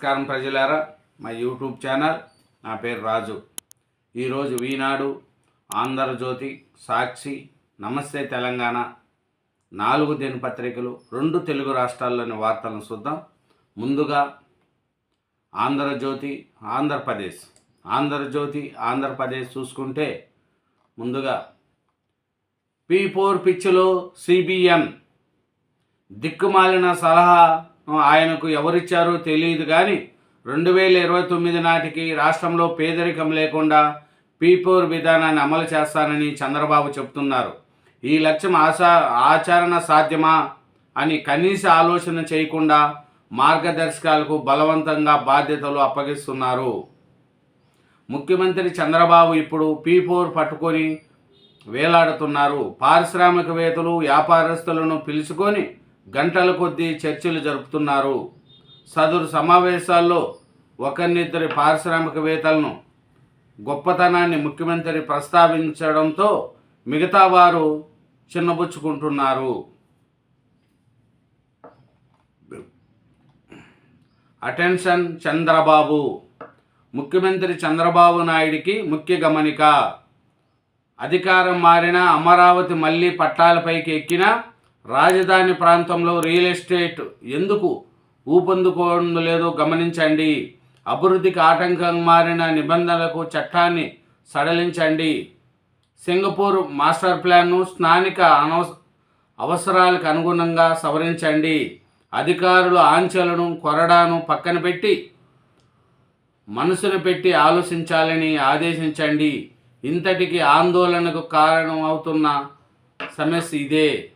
నమస్కారం ప్రజలారా. మా యూట్యూబ్ ఛానల్ నా పేరు రాజు. ఈరోజు ఈనాడు ఆంధ్రజ్యోతి సాక్షి నమస్తే తెలంగాణ నాలుగు దినపత్రికలు రెండు తెలుగు రాష్ట్రాల్లోని వార్తలను చూద్దాం. ముందుగా ఆంధ్రజ్యోతి ఆంధ్రప్రదేశ్. ఆంధ్రజ్యోతి ఆంధ్రప్రదేశ్ చూసుకుంటే ముందుగా పీ ఫోర్ పిచ్చులో సిబిఎన్ దిక్కుమాలిన సలహా ఆయనకు ఎవరిచ్చారో తెలియదు కానీ రెండు వేల ఇరవై తొమ్మిది నాటికి రాష్ట్రంలో పేదరికం లేకుండా పీపోర్ విధానాన్ని అమలు చేస్తానని చంద్రబాబు చెప్తున్నారు ఈ లక్ష్యం ఆశా ఆచరణ సాధ్యమా అని కనీస ఆలోచన చేయకుండా మార్గదర్శకాలకు బలవంతంగా బాధ్యతలు అప్పగిస్తున్నారు. ముఖ్యమంత్రి చంద్రబాబు ఇప్పుడు పీ ఫోర్ పట్టుకొని వేలాడుతున్నారు. పారిశ్రామికవేత్తలు వ్యాపారస్తులను పిలుచుకొని గంటల కొద్దీ చర్చలు జరుపుతున్నారు. సదరు సమావేశాల్లో ఒకరినిద్దరి పారిశ్రామికవేత్తలను గొప్పతనాన్ని ముఖ్యమంత్రి ప్రస్తావించడంతో మిగతా వారు చిన్నబుచ్చుకుంటున్నారు. అటెన్షన్ చంద్రబాబు. ముఖ్యమంత్రి చంద్రబాబు నాయుడికి ముఖ్య గమనిక. అధికారం మారిన అమరావతి మళ్ళీ పట్టాలపైకి ఎక్కిన రాజధాని ప్రాంతంలో రియల్ ఎస్టేట్ ఎందుకు ఊపందుకోవడం లేదో గమనించండి. అభివృద్ధికి ఆటంకం మారిన నిబంధనలకు చట్టాన్ని సడలించండి. సింగపూర్ మాస్టర్ ప్లాన్ను స్థానిక అనవస అవసరాలకు అనుగుణంగా సవరించండి. అధికారులు ఆంక్షలను కొరడాను పక్కన పెట్టి మనసును పెట్టి ఆలోచించాలని ఆదేశించండి. ఇంతటికి ఆందోళనకు కారణం అవుతున్న సమస్య ఇదే.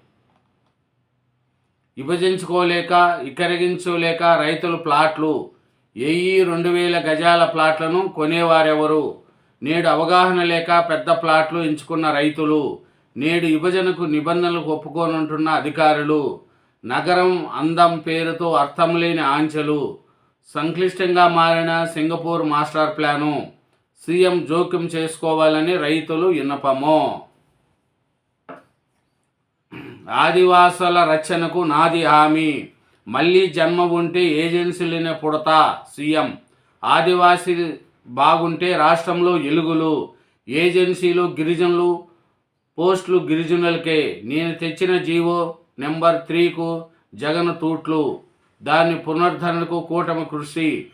విభజించుకోలేక ఇకరగించుకోలేక రైతులు ప్లాట్లు వెయ్యి రెండు వేల గజాల ప్లాట్లను కొనేవారెవరు? నేడు అవగాహన లేక పెద్ద ప్లాట్లు ఎంచుకున్న రైతులు నేడు విభజనకు నిబంధనలకు ఒప్పుకోనుంటున్న అధికారులు నగరం అందం పేరుతో అర్థం లేని ఆంక్షలు సంక్లిష్టంగా మారిన సింగపూర్ మాస్టర్ ప్లాను సీఎం జోక్యం చేసుకోవాలని రైతులు విన్నపము. ఆదివాసుల రక్షణకు నాది హామీ. మళ్ళీ జన్మ ఉంటే ఏజెన్సీలనే పుడతా సీఎం. ఆదివాసీ బాగుంటే రాష్ట్రంలో ఎలుగులు ఏజెన్సీలు గిరిజనులు పోస్టులు గిరిజనులకే. నేను తెచ్చిన జీవో నెంబర్ త్రీకు జగన్ తూట్లు. దాని పునరుద్ధరణకు కూటమి కృషి.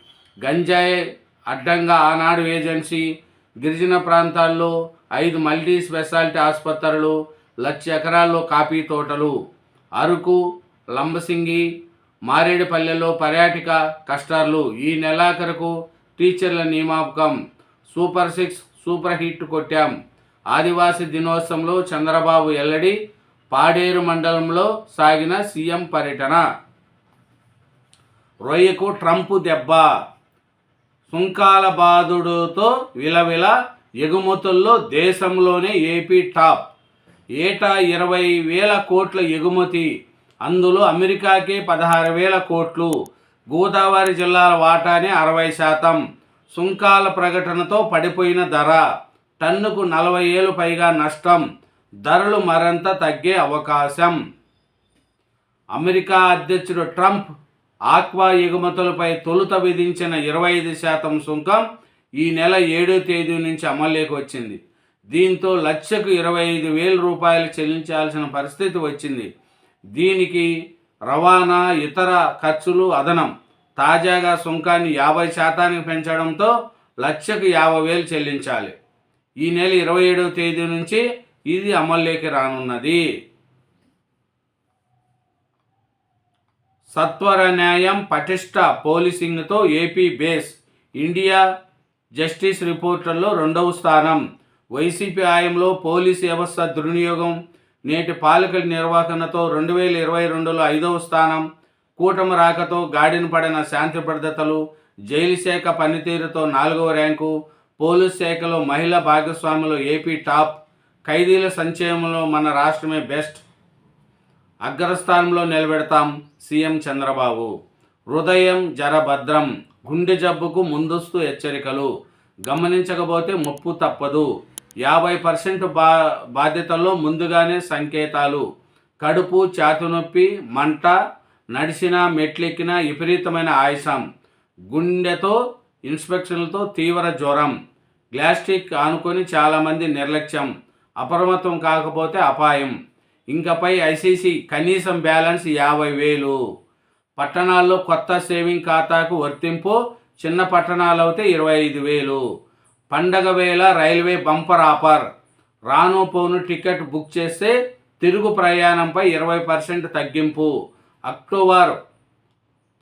గంజాయి అడ్డంగా ఆనాడు ఏజెన్సీ. గిరిజన ప్రాంతాల్లో ఐదు మల్టీ స్పెషాలిటీ ఆసుపత్రులు లక్ష ఎకరాల్లో కాఫీ తోటలు అరకు లంబసింగి మారేడుపల్లెలో పర్యాటక కష్టాలు ఈ నెలాఖరుకు టీచర్ల నియామకం. సూపర్ సిక్స్ సూపర్ హిట్ కొట్టాం. ఆదివాసీ దినోత్సవంలో చంద్రబాబు ఎల్లడి పాడేరు మండలంలో సాగిన సీఎం పర్యటన. రొయ్యకు ట్రంప్ దెబ్బ. సుంకాల బాధుడుతో విలవిల ఎగుమతుల్లో దేశంలోనే ఏపీ టాప్. ఏటా ఇరవై వేల కోట్ల ఎగుమతి. అందులో అమెరికాకే పదహారు వేల కోట్లు. గోదావరి జిల్లాల వాటానే అరవై శాతం. సుంకాల ప్రకటనతో పడిపోయిన ధర. టన్నుకు నలభై ఏళ్ళు పైగా నష్టం. ధరలు మరింత తగ్గే అవకాశం. అమెరికా అధ్యక్షుడు ట్రంప్ ఆక్వా ఎగుమతులపై తొలుత విధించిన ఇరవై ఐదు శాతం సుంకం ఈ నెల ఏడో తేదీ నుంచి అమల్లోకి వచ్చింది. దీంతో లక్షకు ఇరవై ఐదు వేల రూపాయలు చెల్లించాల్సిన పరిస్థితి వచ్చింది. దీనికి రవాణా ఇతర ఖర్చులు అదనం. తాజాగా సుంకాన్ని యాభై శాతానికి పెంచడంతో లక్షకు యాభై వేలు చెల్లించాలి. ఈ నెల ఇరవై ఏడవ తేదీ నుంచి ఇది అమల్లోకి రానున్నది. సత్వర న్యాయం పటిష్ట పోలీసింగ్తో ఏపీ బేస్ ఇండియా జస్టిస్ రిపోర్టర్లో రెండవ స్థానం. వైసీపీ ఆయంలో పోలీసు వ్యవస్థ దుర్వినియోగం నేటి పాలకుల నిర్వహణతో రెండు వేల ఇరవై రెండులో ఐదవ స్థానం కూటమి రాకతో గాడిన పడిన శాంతి భద్రతలు జైలు శాఖ పనితీరుతో నాలుగవ ర్యాంకు పోలీస్ శాఖలో మహిళా భాగస్వాములు ఏపీ టాప్ ఖైదీల సంక్షేమంలో మన రాష్ట్రమే బెస్ట్. అగ్రస్థానంలో నిలబెడతాం సీఎం చంద్రబాబు. హృదయం జరభద్రం గుండె జబ్బుకు ముందస్తు హెచ్చరికలు. గమనించకపోతే ముప్పు తప్పదు. యాభై పర్సెంట్ బా బాధ్యతల్లో ముందుగానే సంకేతాలు. కడుపు ఛాతి నొప్పి మంట నడిచిన మెట్లెక్కిన విపరీతమైన ఆయాసం. గుండెతో ఇన్స్పెక్షన్లతో తీవ్ర జ్వరం. గ్లాస్టిక్ ఆనుకొని చాలామంది నిర్లక్ష్యం. అప్రమత్తం కాకపోతే అపాయం. ఇంకపై ఐసీసీ కనీసం బ్యాలెన్స్ యాభై వేలు. పట్టణాల్లో కొత్త సేవింగ్ ఖాతాకు వర్తింపు చిన్న పట్టణాలు అయితే ఇరవై ఐదు వేలు. పండగ వేళ రైల్వే బంపర్ ఆఫర్. రాను పోను టికెట్ బుక్ చేస్తే తిరుగు ప్రయాణంపై ఇరవై పర్సెంట్ తగ్గింపు. అక్టోబర్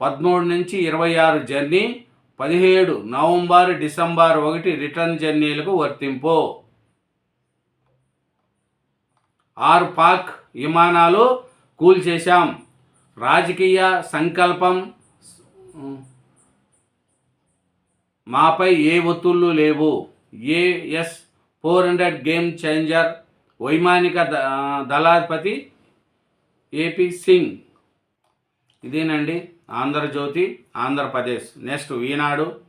పదమూడు నుంచి ఇరవై ఆరు జర్నీ పదిహేడు నవంబర్ డిసెంబర్ ఒకటి రిటర్న్ జర్నీలకు వర్తింపు. ఆరు పాక్ విమానాలు కూల్చేశాం రాజకీయ సంకల్పం మాపై ఏ ఒత్తుళ్ళు లేవు. AS four hundred game changer వైమానిక ద- దళాధిపతి ఏపీ సింగ్ ఇదేనండి ఆంధ్రజ్యోతి ఆంధ్రప్రదేశ్. నెక్స్ట్ ఈనాడు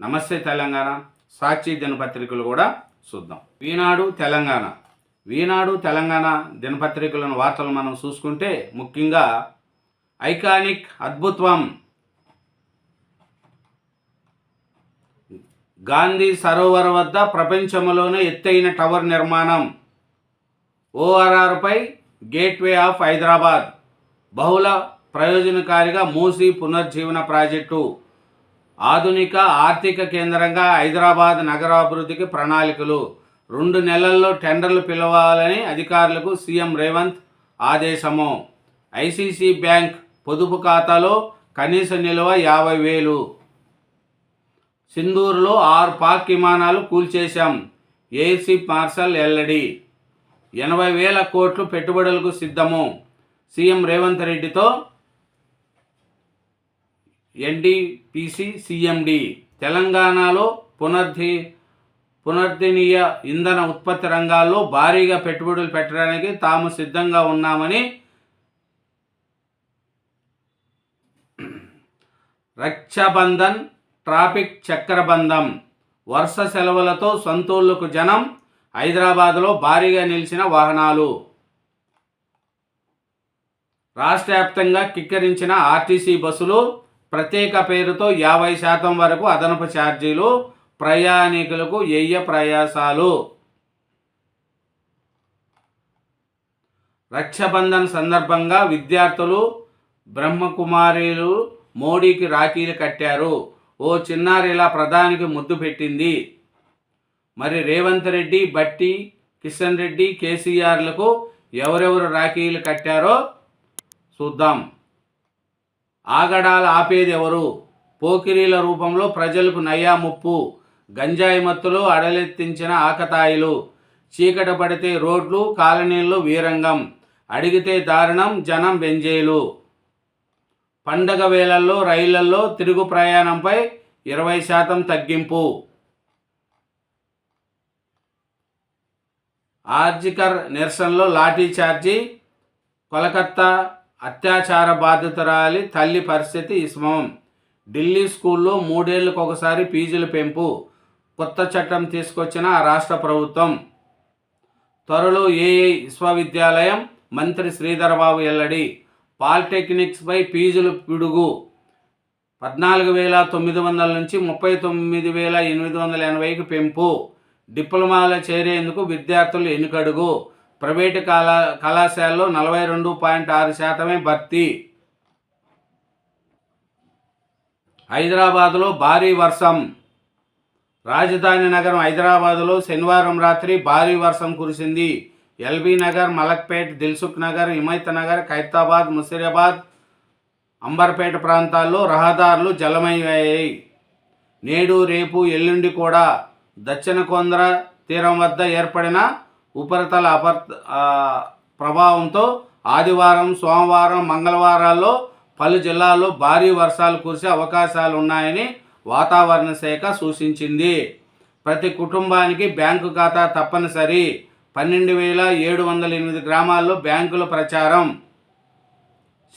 నమస్తే తెలంగాణ. సాక్షి దినపత్రికలు కూడా చూద్దాం. ఈనాడు తెలంగాణ. ఈనాడు తెలంగాణ దినపత్రికలను వార్తలు మనం చూసుకుంటే ముఖ్యంగా ఐకానిక్ అద్భుత్వం గాంధీ సరోవర్ వద్ద ప్రపంచంలోనే ఎత్తైన టవర్ నిర్మాణం. ఓఆర్ఆర్పై గేట్వే ఆఫ్ హైదరాబాద్. బహుళ ప్రయోజనకారిగా మూసి పునర్జీవన ప్రాజెక్టు. ఆధునిక ఆర్థిక కేంద్రంగా హైదరాబాద్ నగరాభివృద్ధికి ప్రణాళికలు. రెండు నెలల్లో టెండర్లు పిలవాలని అధికారులకు సీఎం రేవంత్ ఆదేశము. ఐసీసీ బ్యాంక్ పొదుపు ఖాతాలో కనీస నిల్వ యాభై వేలు. సింధూరులో ఆరు పాక్ విమానాలు కూల్చేశాం. AC martial ఎల్ఎడి. ఎనభై వేల కోట్లు పెట్టుబడులకు సిద్ధము. సీఎం రేవంత్ రెడ్డితో ఎన్డీపీసీ సీఎండి. తెలంగాణలో పునర్ధి పునర్ధనీయ ఇంధన ఉత్పత్తి రంగాల్లో భారీగా పెట్టుబడులు పెట్టడానికి తాము సిద్ధంగా ఉన్నామని రక్షాబంధన్ ట్రాఫిక్ చక్రబంధం. వరుస సెలవులతో సొంతూళ్ళకు జనం హైదరాబాద్లో భారీగా నిలిచిన వాహనాలు. రాష్ట్ర వ్యాప్తంగా కిక్కరించిన ఆర్టీసీ బస్సులు ప్రత్యేక పేరుతో యాభై శాతం వరకు అదనపు ఛార్జీలు ప్రయాణికులకు ఎయ్య ప్రయాసాలు. రక్షాబంధన్ సందర్భంగా విద్యార్థులు బ్రహ్మకుమారీలు మోడీకి రాఖీలు కట్టారు. ఓ చిన్నారిలా ప్రధానికి ముద్దు పెట్టింది. మరి రేవంత్ రెడ్డి బట్టి కిషన్ రెడ్డి కేసీఆర్లకు ఎవరెవరు రాఖీలు కట్టారో చూద్దాం. ఆగడాలు ఆపేది ఎవరు? పోకిరీల రూపంలో ప్రజలకు నయా ముప్పు గంజాయి మత్తులు అడలెత్తించిన ఆకతాయిలు. చీకట పడితే రోడ్లు కాలనీల్లో వీరంగం అడిగితే దారుణం జనం బెంజేలు. పండగ వేళల్లో రైళ్ళలో తిరుగు ప్రయాణంపై ఇరవై శాతం తగ్గింపు. ఆర్జికర్ నిరసనలో లాఠీ చార్జీ కోలకత్తా అత్యాచార బాధితురాలి తల్లి పరిస్థితి ఇస్మం ఢిల్లీ స్కూల్లో మూడేళ్ళకు ఒకసారి ఫీజుల పెంపు కొత్త చట్టం తీసుకొచ్చిన ఆ రాష్ట్ర ప్రభుత్వం. త్వరలో ఏఏ విశ్వవిద్యాలయం మంత్రి శ్రీధరబాబు ఎల్లడి పాలిటెక్నిక్స్పై ఫీజులు పిడుగు. పద్నాలుగు వేల తొమ్మిది వందల నుంచి ముప్పై తొమ్మిది వేల ఎనిమిది వందల ఎనభైకి పెంపు. డిప్లొమాలో చేరేందుకు విద్యార్థులు ఎన్నికడుగు. ప్రైవేటు కళా కళాశాలలో నలభై రెండు పాయింట్ ఆరు శాతమే భర్తీ. హైదరాబాదులో భారీ వర్షం. రాజధాని నగరం హైదరాబాదులో శనివారం రాత్రి భారీ వర్షం కురిసింది. ఎల్బీ నగర్ మలక్పేట్ దిల్సుఖ్ నగర్ హిమైత్ నగర్ ఖైతాబాద్ ముసిరాబాద్ అంబర్పేట ప్రాంతాల్లో రహదారులు జలమయ్యాయి. నేడు రేపు ఎల్లుండి కూడా దక్షిణ కొంద్ర తీరం వద్ద ఏర్పడిన ఉపరితల అపర్ ప్రభావంతో ఆదివారం సోమవారం మంగళవారాల్లో పలు జిల్లాల్లో భారీ వర్షాలు కురిసే అవకాశాలు ఉన్నాయని వాతావరణ శాఖ సూచించింది. ప్రతి కుటుంబానికి బ్యాంకు ఖాతా తప్పనిసరి. పన్నెండు వేల ఏడు వందల ఎనిమిది గ్రామాల్లో బ్యాంకుల ప్రచారం.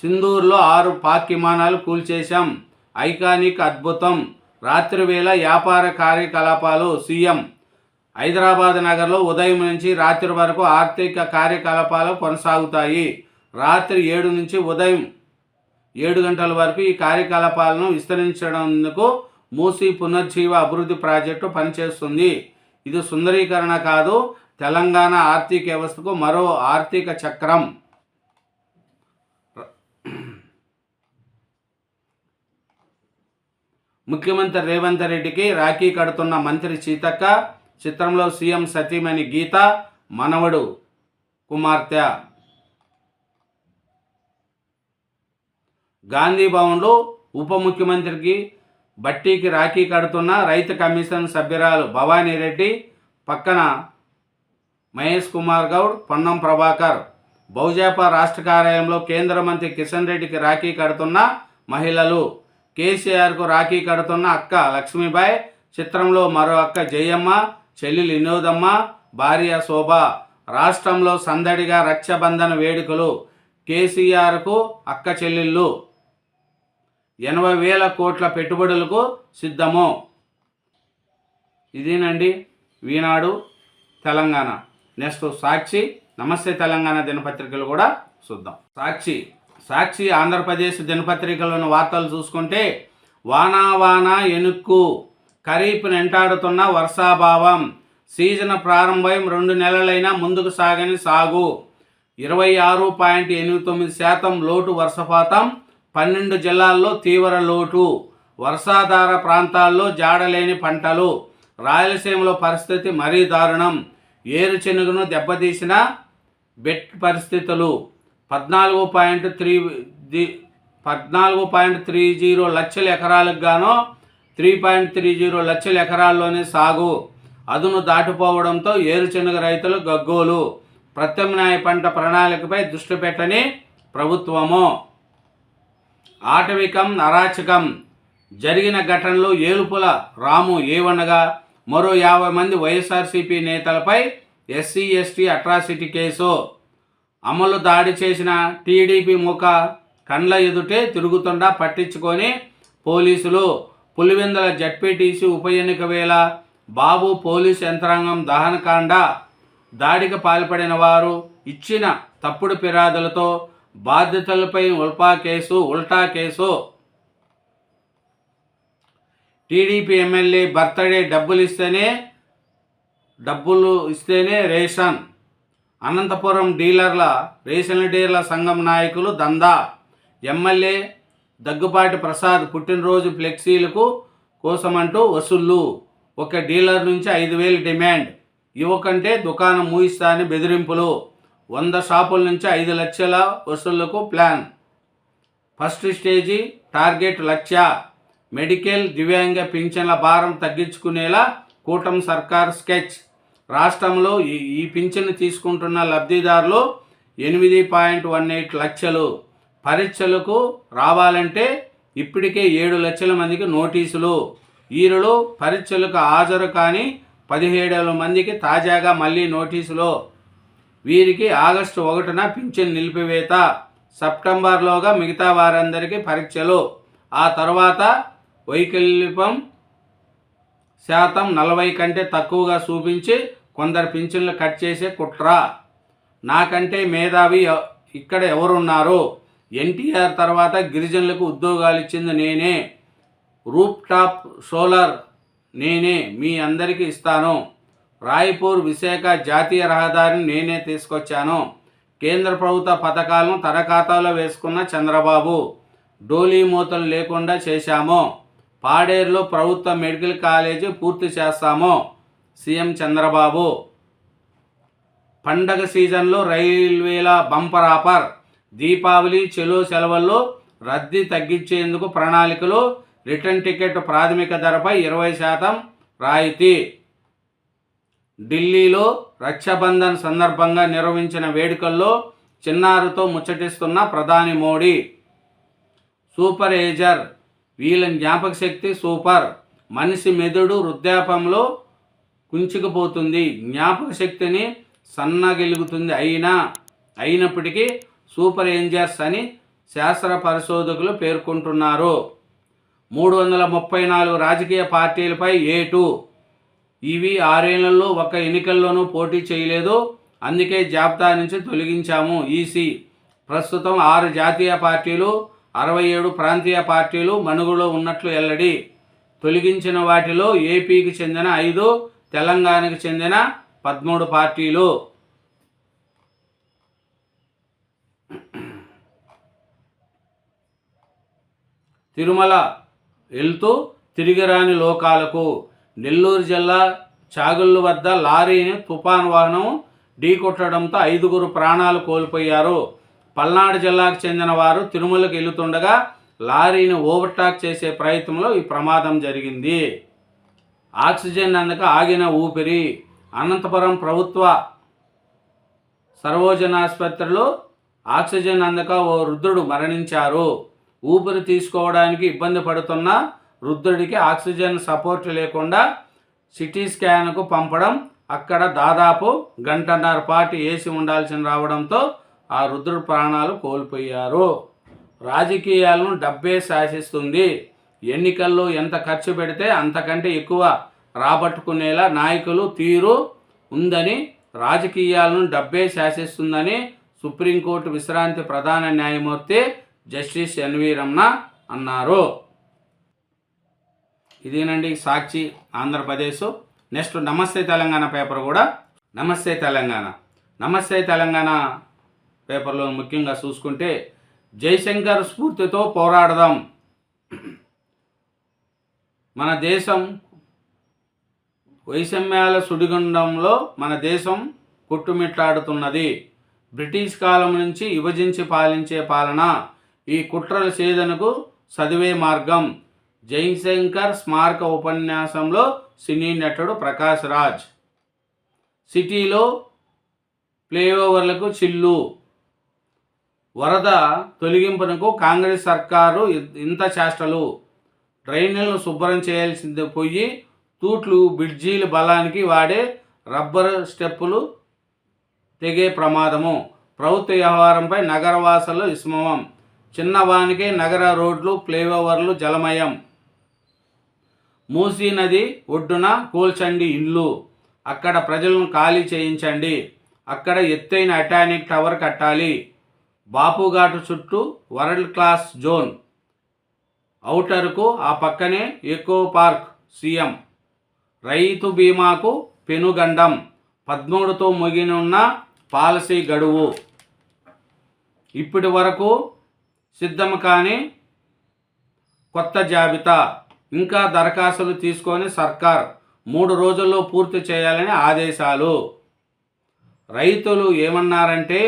సింధూర్లో ఆరు పాక్ విమానాలు కూల్చేశాం. ఐకానిక్ అద్భుతం. రాత్రి వేళ వ్యాపార కార్యకలాపాలు సీఎం. హైదరాబాద్ నగర్లో ఉదయం నుంచి రాత్రి వరకు ఆర్థిక కార్యకలాపాలు కొనసాగుతాయి. రాత్రి ఏడు నుంచి ఉదయం ఏడు గంటల వరకు ఈ కార్యకలాపాలను విస్తరించడందుకు మూసీ పునర్జీవ అభివృద్ధి ప్రాజెక్టు పనిచేస్తుంది. ఇది సుందరీకరణ కాదు తెలంగాణ ఆర్థిక వ్యవస్థకు మరో ఆర్థిక చక్రం. ముఖ్యమంత్రి రేవంత్ రెడ్డికి రాఖీ కడుతున్న మంత్రి సీతక్క చిత్రంలో సీఎం సతీమణి గీత మనవడు కుమార్తె. గాంధీ భవన్లో ఉప ముఖ్యమంత్రికి బట్టీకి రాఖీ కడుతున్న రైతు కమిషన్ సభ్యురాలు భవానీ రెడ్డి పక్కన మహేష్ కుమార్ గౌడ్ పొన్నం ప్రభాకర్. బౌజాపా రాష్ట్ర కార్యాలయంలో కేంద్ర మంత్రి కిషన్ రెడ్డికి రాఖీ కడుతున్న మహిళలు. కేసీఆర్కు రాఖీ కడుతున్న అక్క లక్ష్మీబాయ్. చిత్రంలో మరో అక్క జయమ్మ చెల్లెలు వినోదమ్మ భార్య శోభ. రాష్ట్రంలో సందడిగా రక్షబంధన వేడుకలు. కేసీఆర్కు అక్క చెల్లెళ్ళు. ఎనభై వేల కోట్ల పెట్టుబడులకు సిద్ధము. ఇదేనండి ఈనాడు తెలంగాణ. నెక్స్ట్ సాక్షి నమస్తే తెలంగాణ దినపత్రికలు కూడా చూద్దాం. సాక్షి సాక్షి ఆంధ్రప్రదేశ్ దినపత్రికలోని వార్తలు చూసుకుంటే వానా వానా ఎనుక్కు ఖరీఫ్ వెంటాడుతున్న వర్షాభావం సీజన్ ప్రారంభం రెండు నెలలైనా ముందుకు సాగని సాగు ఇరవై ఆరు పాయింట్ ఎనిమిది తొమ్మిది శాతం లోటు వర్షపాతం పన్నెండు జిల్లాల్లో తీవ్ర లోటు వర్షాధార ప్రాంతాల్లో జాడలేని పంటలు రాయలసీమలో పరిస్థితి మరీ దారుణం ఏరుచెనుగును దెబ్బతీసిన బెట్ పరిస్థితులు పద్నాలుగు పాయింట్ త్రీ ది పద్నాలుగు పాయింట్ త్రీ జీరో లక్షల ఎకరాలకు గాను త్రీ పాయింట్ త్రీ జీరో లక్షల ఎకరాల్లోనే సాగు. అదును దాటిపోవడంతో ఏరుచెనుగ రైతులు గగ్గోలు. ప్రత్యామ్నాయ పంట ప్రణాళికపై దృష్టి పెట్టని ప్రభుత్వము. ఆటవికం అరాచకం జరిగిన ఘటనలో ఏలుపుల రాము ఏవనగా మరో యాభై మంది వైఎస్ఆర్సీపీ నేతలపై ఎస్సీ ఎస్టీ అట్రాసిటీ కేసు. అమలు దాడి చేసిన టీడీపీ ముఖ కండ్ల ఎదుటే తిరుగుతుండా పట్టించుకొని పోలీసులు. పులివెందుల జడ్పీటీసీ ఉప ఎన్నిక వేళ బాబు పోలీస్ యంత్రాంగం దహనకాండ. దాడికి పాల్పడిన వారు ఇచ్చిన తప్పుడు ఫిర్యాదులతో బాధ్యతలపై ఉల్పా కేసు ఉల్టా కేసు. టీడీపీ ఎమ్మెల్యే బర్త్డే డబ్బులు ఇస్తేనే డబ్బులు ఇస్తేనే రేషన్. అనంతపురం డీలర్ల రేషన్ డీలర్ల సంఘం నాయకులు దందా. ఎమ్మెల్యే దగ్గుపాటి ప్రసాద్ పుట్టినరోజు ఫ్లెక్సీలకు కోసమంటూ వసూళ్ళు ఒక డీలర్ నుంచి ఐదు వేలు డిమాండ్. ఇవ్వకంటే దుకాణం మూయిస్తా అని బెదిరింపులు. వంద షాపుల నుంచి ఐదు లక్షల వసూళ్ళకు plan. First stage target lakh medical దివ్యాంగ పింఛన్ల భారం తగ్గించుకునేలా కూటమి సర్కార్ స్కెచ్. రాష్ట్రంలో ఈ ఈ పింఛను తీసుకుంటున్న లబ్ధిదారులు ఎనిమిది పాయింట్ వన్ ఎయిట్ లక్షలు. పరీక్షలకు రావాలంటే ఇప్పటికే ఏడు లక్షల మందికి నోటీసులు. వీరిలో పరీక్షలకు హాజరు కానీ పదిహేడు మందికి తాజాగా మళ్ళీ నోటీసులు. వీరికి ఆగస్టు ఒకటిన పింఛన్ నిలిపివేత. సెప్టెంబర్లోగా మిగతా వారందరికీ పరీక్షలు. ఆ తర్వాత వైకల్పం శాతం నలభై కంటే తక్కువగా చూపించి కొందరు పింఛన్లు కట్ చేసే కుట్ర. నాకంటే మేధావి ఎ- ఇక్కడ ఎవరున్నారు? ఎన్టీఆర్ తర్వాత గిరిజనులకు ఉద్యోగాలు ఇచ్చింది నేనే. రూప్ టాప్ సోలార్ నేనే మీ అందరికీ ఇస్తాను. రాయ్పూర్ విశాఖ జాతీయ రహదారిని నేనే తీసుకొచ్చాను. కేంద్ర ప్రభుత్వ పథకాలను తన ఖాతాలో వేసుకున్న చంద్రబాబు. డోలీ మూతలు లేకుండా చేశాము. పాడేరులో ప్రభుత్వ మెడికల్ కాలేజీ పూర్తి చేస్తాము. సీఎం చంద్రబాబు. పండగ సీజన్లో రైల్వేల బంపర్ ఆఫర్. దీపావళి చెలో సెలవుల్లో రద్దీ తగ్గించేందుకు ప్రణాళికలు. రిటర్న్ టికెట్ ప్రాథమిక ధరపై ఇరవై శాతం రాయితీ. ఢిల్లీలో రక్షాబంధన్ సందర్భంగా నిర్వహించిన వేడుకల్లో చిన్నారుతో ముచ్చటిస్తున్న ప్రధాని మోడీ. సూపర్ ఏజర్ వీళ్ళ జ్ఞాపక శక్తి సూపర్. మనిషి మెదడు వృద్ధాపంలో కుంచుకుపోతుంది. జ్ఞాపక శక్తిని సన్నగిలుగుతుంది అయినా అయినప్పటికీ సూపర్ ఏంజర్స్ అని శాస్త్ర పరిశోధకులు పేర్కొంటున్నారు. మూడు వందల ముప్పై నాలుగు రాజకీయ పార్టీలపై ఏటు. ఇవి ఆరేళ్ళలో ఒక ఎన్నికల్లోనూ పోటీ చేయలేదు. అందుకే జాబితా నుంచి తొలగించాము. ఈసీ. ప్రస్తుతం ఆరు జాతీయ పార్టీలు అరవై ఏడు ప్రాంతీయ పార్టీలు మనుగులో ఉన్నట్లు ఎల్లడి తొలగించిన వాటిలో ఏపీకి చెందిన ఐదు తెలంగాణకు చెందిన పదమూడు పార్టీలు. తిరుమల వెళ్తూ తిరిగి రాని లోకాలకు నెల్లూరు జిల్లా చాగుళ్ళు వద్ద లారీని తుఫాన్ వాహనం ఢీకొట్టడంతో ఐదుగురు ప్రాణాలు కోల్పోయారు. పల్నాడు జిల్లాకు చెందిన వారు తిరుమలకు వెళుతుండగా లారీని ఓవర్టాక్ చేసే ప్రయత్నంలో ఈ ప్రమాదం జరిగింది. ఆక్సిజన్ అందక ఆగిన ఊపిరి. అనంతపురం ప్రభుత్వ సర్వోజన ఆసుపత్రిలో ఆక్సిజన్ అందక ఓ వృద్ధుడు మరణించారు. ఊపిరి తీసుకోవడానికి ఇబ్బంది పడుతున్న వృద్ధుడికి ఆక్సిజన్ సపోర్ట్ లేకుండా సిటీ స్కాన్కు పంపడం అక్కడ దాదాపు గంటన్నర పాటు ఏసి ఉండాల్సిన రావడంతో ఆ రుద్రుడు ప్రాణాలు కోల్పోయారు. రాజకీయాలను డబ్బే శాసిస్తుంది. ఎన్నికల్లో ఎంత ఖర్చు పెడితే అంతకంటే ఎక్కువ రాబట్టుకునేలా నాయకులు తీరు ఉందని రాజకీయాలను డబ్బే శాసిస్తుందని సుప్రీంకోర్టు విశ్రాంతి ప్రధాన న్యాయమూర్తి జస్టిస్ ఎన్వి రమణ అన్నారు. ఇదేనండి సాక్షి ఆంధ్రప్రదేశ్. నెక్స్ట్ నమస్తే తెలంగాణ పేపర్ కూడా. నమస్తే తెలంగాణ. నమస్తే తెలంగాణ పేపర్లో ముఖ్యంగా చూసుకుంటే జయశంకర్ స్ఫూర్తితో పోరాడదాం. మన దేశం వైషమ్యాల సుడిగుండంలో మన దేశం కొట్టుమిట్లాడుతున్నది. బ్రిటిష్ కాలం నుంచి విభజించి పాలించే పాలన ఈ కుట్రల సేదనకు చదివే మార్గం. జయశంకర్ స్మారక ఉపన్యాసంలో సినీ నటుడు ప్రకాష్ రాజ్. సిటీలో ఫ్లైఓవర్లకు చిల్లు. వరద తొలగింపునకు కాంగ్రెస్ సర్కారు ఇంత చేష్టలు. డ్రైనేళ్ళను శుభ్రం చేయాల్సింది పోయి తూట్లు బ్రిడ్జీల బలానికి వాడే రబ్బర్ స్టెప్పులు తెగే ప్రమాదము. ప్రభుత్వ వ్యవహారంపై నగరవాసులు విస్మవం. చిన్నవానికి నగర రోడ్లు ఫ్లైఓవర్లు జలమయం. మూసీ నది ఒడ్డున కూల్చండి ఇల్లు అక్కడ ప్రజలను ఖాళీ చేయించండి. అక్కడ ఎత్తైన అటానిక్ టవర్ కట్టాలి. బాపుఘాటు చుట్టూ వరల్డ్ క్లాస్ జోన్. ఔటర్కు ఆ పక్కనే ఎకో పార్క్ సీఎం. రైతు బీమాకు పెనుగండం. పద్మూడుతో ముగినున్న పాలసీ గడువు. ఇప్పటి వరకు సిద్ధం కాని కొత్త జాబితా. ఇంకా దరఖాస్తులు తీసుకొని సర్కార్ మూడు రోజుల్లో పూర్తి చేయాలని ఆదేశాలు. రైతులు ఏమన్నారంటే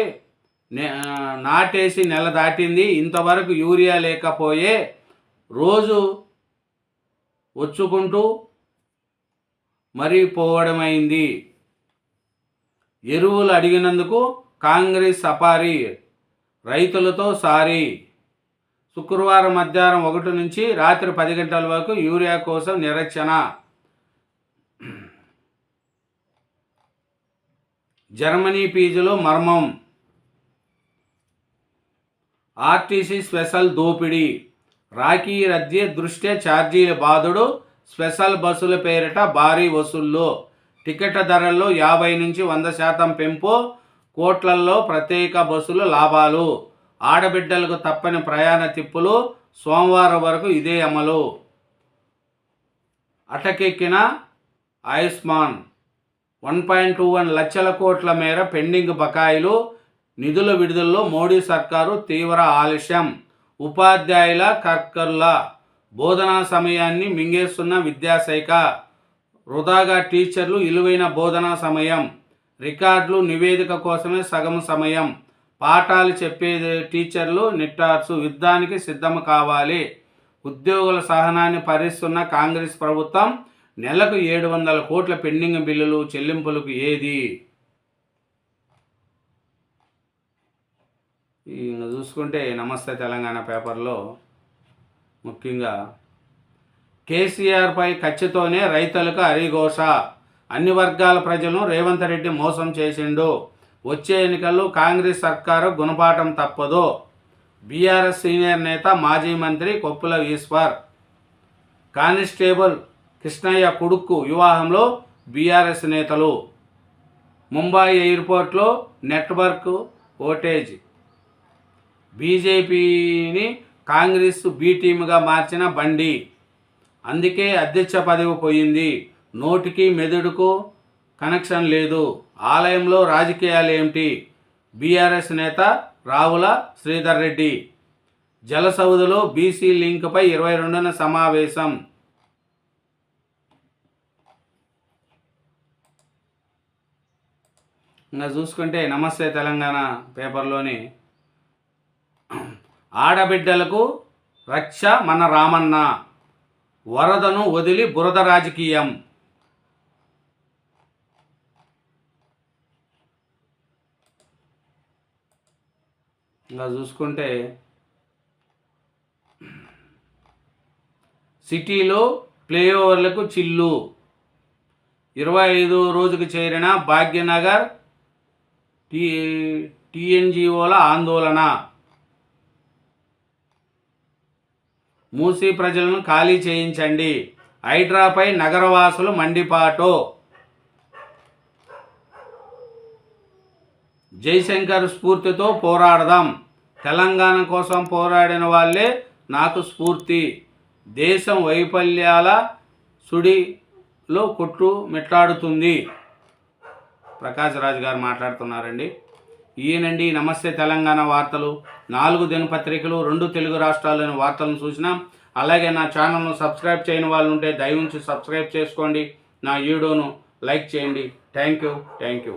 నాటేసి నెల దాటింది ఇంతవరకు యూరియా లేకపోయే రోజు వచ్చుకుంటూ మరీ పోవడమైంది ఎరువులు అడిగినందుకు కాంగ్రెస్ సపారీ రైతులతో సారీ. శుక్రవారం మధ్యాహ్నం ఒకటి నుంచి రాత్రి పది గంటల వరకు యూరియా కోసం నిరక్షణ జర్మనీ ఫీజులో మర్మం. ఆర్టీసీ స్పెషల్ దోపిడీ. రాఖీ రద్దీ దృష్ట్యా ఛార్జీల బాధుడు స్పెషల్ బస్సుల పేరిట భారీ వసూళ్ళు టికెట్ ధరల్లో యాభై నుంచి వంద శాతం పెంపు కోట్లల్లో ప్రత్యేక బస్సులు లాభాలు. ఆడబిడ్డలకు తప్పని ప్రయాణ తిప్పులు సోమవారం వరకు ఇదే అమలు. అటకెక్కిన Ayushman one point two one లక్షల కోట్ల మేర పెండింగ్ బకాయిలు నిధుల విడుదలలో మోడీ సర్కారు తీవ్ర ఆలస్యం. ఉపాధ్యాయుల కర్కర్ల బోధనా సమయాన్ని మింగేస్తున్న విద్యాశాఖ. వృధాగా టీచర్లు విలువైన బోధనా సమయం. రికార్డులు నివేదిక కోసమే సగం సమయం. పాఠాలు చెప్పే టీచర్లు నిట్టార్సు యుద్ధానికి సిద్ధం కావాలి. ఉద్యోగుల సహనాన్ని భరిస్తున్న కాంగ్రెస్ ప్రభుత్వం నెలకు ఏడు వందల కోట్ల పెండింగ్ బిల్లులు చెల్లింపులకు ఏది? ఇంకా చూసుకుంటే నమస్తే తెలంగాణ పేపర్లో ముఖ్యంగా కేసీఆర్పై కచ్చితోనే రైతులకు అరిఘోష. అన్ని వర్గాల ప్రజలను రేవంత్ రెడ్డి మోసం చేసిండు. వచ్చే ఎన్నికల్లో కాంగ్రెస్ సర్కారు గుణపాఠం తప్పదు. బీఆర్ఎస్ సీనియర్ నేత మాజీ మంత్రి కొప్పుల ఈశ్వర్. కానిస్టేబుల్ కృష్ణయ్య కొడుకు వివాహంలో బీఆర్ఎస్ నేతలు. ముంబై ఎయిర్పోర్ట్లో నెట్వర్క్ ఓటేజ్ బీజేపీని కాంగ్రెస్ బి టీమ్గా మార్చిన బండి. అందుకే అధ్యక్ష పదవి పోయింది. నోటికి మెదడుకు కనెక్షన్ లేదు. ఆలయంలో రాజకీయాలు ఏమిటి? బీఆర్ఎస్ నేత రావుల శ్రీధర్ రెడ్డి. జలసౌదులో బీసీ లింక్పై ఇరవై రెండున సమావేశం. ఇంకా చూసుకుంటే నమస్తే తెలంగాణ పేపర్లోని ఆడబిడ్డలకు రక్ష మన రామన్న. వరదను వదిలి బురద రాజకీయం. ఇంకా చూసుకుంటే సిటీలో ఫ్లైఓవర్లకు చిల్లు. ఇరవై ఐదు రోజుకు చేరిన భాగ్యనగర్ టీ టీఎన్జిఓల ఆందోళన. మూసీ ప్రజలను ఖాళీ చేయించండి. హైడ్రాపై నగరవాసులు మండిపాటు. జైశంకర్ స్ఫూర్తితో పోరాడదాం. తెలంగాణ కోసం పోరాడిన వాళ్ళే నాకు స్ఫూర్తి. దేశం వైఫల్యాల సుడిలో కొట్టు మెట్లాడుతుంది. ప్రకాష్ రాజ్ గారు మాట్లాడుతున్నారండి. ఈయనండి. నమస్తే తెలంగాణ వార్తలు. నాలుగు దినపత్రికలు రెండు తెలుగు రాష్ట్రాల్లోని వార్తలను చూసినాం అలాగే నా ఛానల్ను సబ్స్క్రైబ్ చేయని వాళ్ళు ఉంటే దయవుంచి సబ్స్క్రైబ్ చేసుకోండి. నా వీడియోను లైక్ చేయండి. Thank you. Thank you.